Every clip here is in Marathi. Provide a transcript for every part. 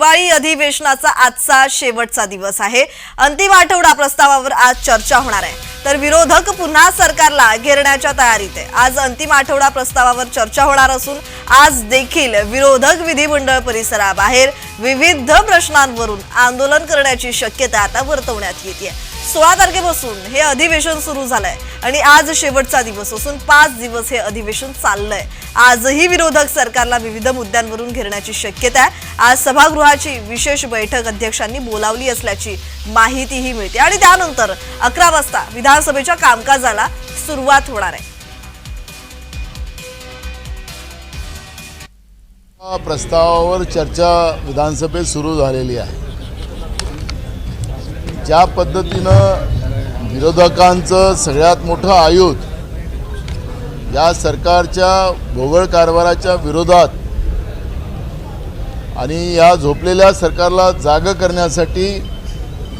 हिवाळी अधिवेशनाचा आजचा शेवटचा दिवस आहे. अंतिम आठवडा प्रस्तावावर आज चर्चा होणार आहे. तर विरोधक पुन्हा सरकारला घेरण्याच्या तयारीत आहे. आज अंतिम आठवडा प्रस्तावावर चर्चा होणार असून आज देखील विरोधक विधिमंडळ परिसराबाहेर विविध प्रश्नांवरून आंदोलन करण्याची शक्यता आता वर्तवण्यात येते सोळा तारखेपासून हे अधिवेशन सुरू झालंय आणि आज शेवटचा दिवस असून पाच दिवस हे अधिवेशन चाललंय. आजही विरोधक सरकारला विविध मुद्द्यांवरून घेरण्याची शक्यता आहे. आज सभागृहाची विशेष बैठक अध्यक्षांनी बोलावली असल्याची माहितीही मिळते. आणि त्यानंतर अकरा वाजता विधान विधानसभेच्या कामकाजाला सुरुवात होणार आहे. प्रस्तावावर चर्चा विधानसभेत सुरू झालेली आहे. ज्या पद्धतीनं विरोधकांचं सगळ्यात मोठं आयुध या सरकारच्या भोगळ कारभाराच्या विरोधात आणि या झोपलेल्या सरकारला जाग करण्यासाठी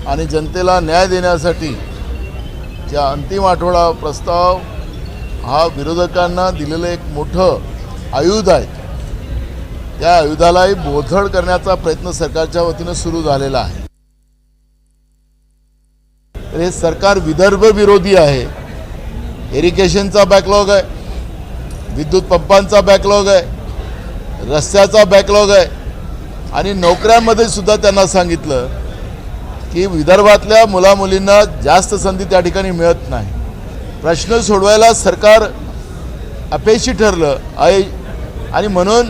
आणि जनतेला न्याय देण्यासाठी त्या अंतिम आठवडा प्रस्ताव हा विरोधकांना दिलेलं एक मोठं आयुध आहे. त्या आयुधालाही बोथड करण्याचा प्रयत्न सरकारच्या वतीनं सुरू झालेला आहे. तर हे सरकार विदर्भ विरोधी आहे. इरिगेशनचा बॅकलॉग आहे. विद्युत पंपांचा बॅकलॉग आहे. रस्त्याचा बॅकलॉग आहे. आणि नोकऱ्यांमध्ये सुद्धा त्यांना सांगितलं की विदर्भातल्या मुलामुलींना जास्त संधी त्या ठिकाणी मिळत नाही. प्रश्न सोडवायला सरकार अपेक्षी ठरलं आहे आणि म्हणून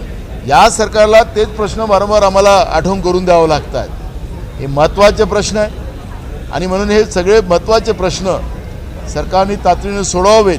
या सरकारला तेच प्रश्न वारंवार आम्हाला आठवण करून द्यावं लागतात. हे महत्त्वाचे प्रश्न आहे आणि म्हणून हे सगळे महत्त्वाचे प्रश्न सरकारने तातडीने सोडवावेत.